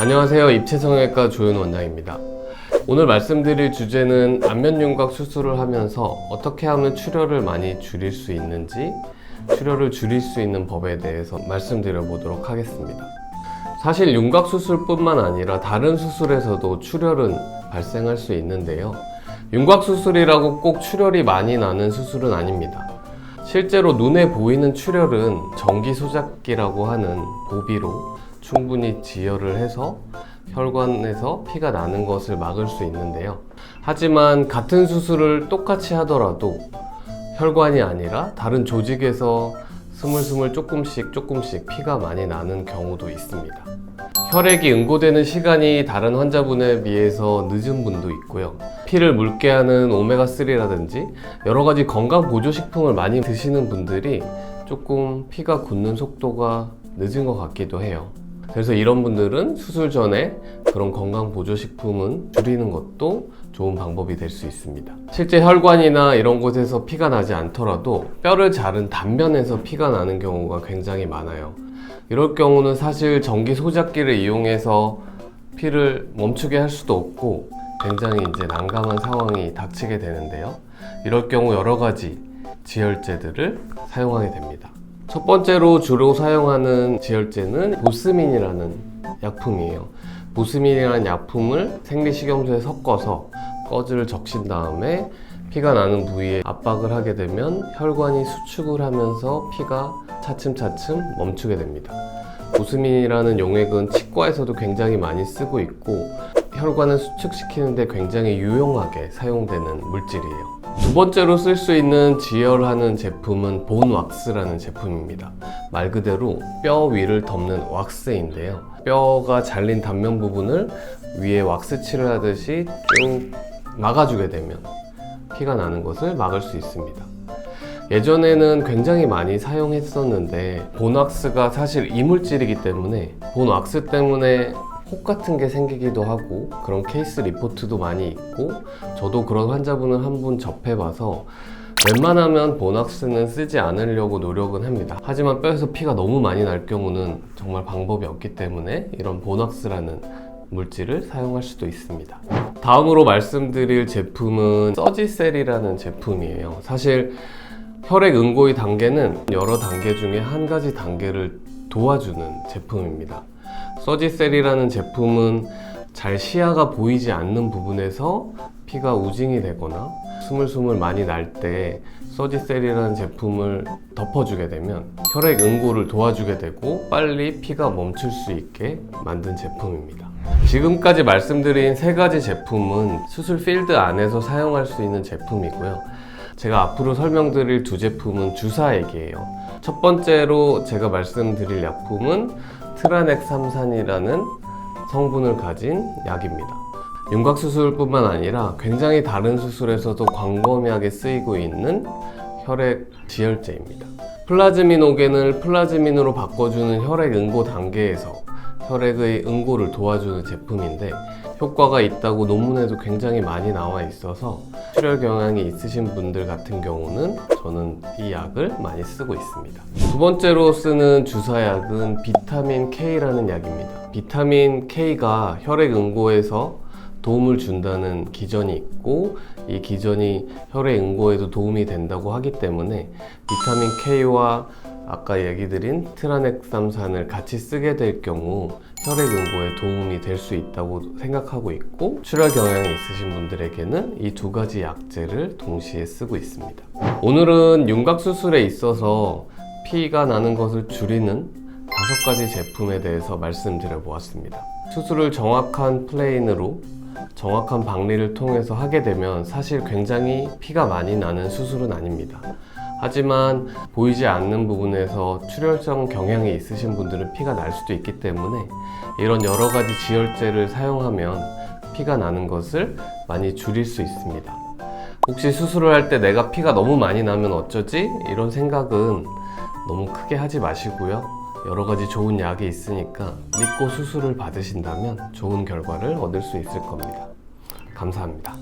안녕하세요. 입체성형외과 조윤 원장입니다. 오늘 말씀드릴 주제는 안면윤곽 수술을 하면서 어떻게 하면 출혈을 많이 줄일 수 있는지, 출혈을 줄일 수 있는 법에 대해서 말씀드려 보도록 하겠습니다. 사실 윤곽 수술뿐만 아니라 다른 수술에서도 출혈은 발생할 수 있는데요. 윤곽 수술이라고 꼭 출혈이 많이 나는 수술은 아닙니다. 실제로 눈에 보이는 출혈은 전기 소작기라고 하는 보비로 충분히 지혈을 해서 혈관에서 피가 나는 것을 막을 수 있는데요. 하지만 같은 수술을 똑같이 하더라도 혈관이 아니라 다른 조직에서 스물스물 조금씩 조금씩 피가 많이 나는 경우도 있습니다. 혈액이 응고되는 시간이 다른 환자분에 비해서 늦은 분도 있고요. 피를 묽게 하는 오메가3라든지 여러 가지 건강 보조식품을 많이 드시는 분들이 조금 피가 굳는 속도가 늦은 것 같기도 해요. 그래서 이런 분들은 수술 전에 그런 건강 보조식품은 줄이는 것도 좋은 방법이 될 수 있습니다. 실제 혈관이나 이런 곳에서 피가 나지 않더라도 뼈를 자른 단면에서 피가 나는 경우가 굉장히 많아요. 이럴 경우는 사실 전기 소작기를 이용해서 피를 멈추게 할 수도 없고 굉장히 이제 난감한 상황이 닥치게 되는데요. 이럴 경우 여러 가지 지혈제들을 사용하게 됩니다. 첫 번째로 주로 사용하는 지혈제는 보스민이라는 약품이에요. 보스민이라는 약품을 생리식염수에 섞어서 꺼즈를 적신 다음에 피가 나는 부위에 압박을 하게 되면 혈관이 수축을 하면서 피가 차츰차츰 멈추게 됩니다. 보스민이라는 용액은 치과에서도 굉장히 많이 쓰고 있고 혈관을 수축시키는데 굉장히 유용하게 사용되는 물질이에요. 두 번째로 쓸 수 있는 지혈하는 제품은 본 왁스라는 제품입니다. 말 그대로 뼈 위를 덮는 왁스인데요. 뼈가 잘린 단면 부분을 위에 왁스칠을 하듯이 쭉 막아주게 되면 피가 나는 것을 막을 수 있습니다. 예전에는 굉장히 많이 사용했었는데 본왁스가 사실 이물질이기 때문에 본왁스 때문에 혹 같은 게 생기기도 하고 그런 케이스 리포트도 많이 있고 저도 그런 환자분을 한 분 접해봐서 웬만하면 본왁스는 쓰지 않으려고 노력은 합니다. 하지만 뼈에서 피가 너무 많이 날 경우는 정말 방법이 없기 때문에 이런 본왁스라는 물질을 사용할 수도 있습니다. 다음으로 말씀드릴 제품은 서지셀이라는 제품이에요. 사실 혈액 응고의 단계는 여러 단계 중에 한 가지 단계를 도와주는 제품입니다. 서지셀이라는 제품은 잘 시야가 보이지 않는 부분에서 피가 우징이 되거나 스물스물 많이 날 때 서지셀이라는 제품을 덮어주게 되면 혈액 응고를 도와주게 되고 빨리 피가 멈출 수 있게 만든 제품입니다. 지금까지 말씀드린 세 가지 제품은 수술 필드 안에서 사용할 수 있는 제품이고요. 제가 앞으로 설명드릴 두 제품은 주사액이에요. 첫 번째로 제가 말씀드릴 약품은 트라넥삼산이라는 성분을 가진 약입니다. 윤곽 수술뿐만 아니라 굉장히 다른 수술에서도 광범위하게 쓰이고 있는 혈액 지혈제입니다. 플라즈미노겐을 플라즈민으로 바꿔주는 혈액 응고 단계에서 혈액의 응고를 도와주는 제품인데 효과가 있다고 논문에도 굉장히 많이 나와 있어서 출혈 경향이 있으신 분들 같은 경우는 저는 이 약을 많이 쓰고 있습니다. 두 번째로 쓰는 주사약은 비타민 K라는 약입니다. 비타민 K가 혈액 응고에서 도움을 준다는 기전이 있고 이 기전이 혈액 응고에도 도움이 된다고 하기 때문에 비타민 K와 아까 얘기 드린 트라넥삼산을 같이 쓰게 될 경우 혈액 응고에 도움이 될 수 있다고 생각하고 있고 출혈 경향이 있으신 분들에게는 이 두 가지 약제를 동시에 쓰고 있습니다. 오늘은 윤곽 수술에 있어서 피가 나는 것을 줄이는 다섯 가지 제품에 대해서 말씀드려 보았습니다. 수술을 정확한 플레인으로 정확한 방리를 통해서 하게 되면 사실 굉장히 피가 많이 나는 수술은 아닙니다. 하지만 보이지 않는 부분에서 출혈성 경향이 있으신 분들은 피가 날 수도 있기 때문에 이런 여러 가지 지혈제를 사용하면 피가 나는 것을 많이 줄일 수 있습니다. 혹시 수술을 할 때 내가 피가 너무 많이 나면 어쩌지? 이런 생각은 너무 크게 하지 마시고요. 여러 가지 좋은 약이 있으니까 믿고 수술을 받으신다면 좋은 결과를 얻을 수 있을 겁니다. 감사합니다.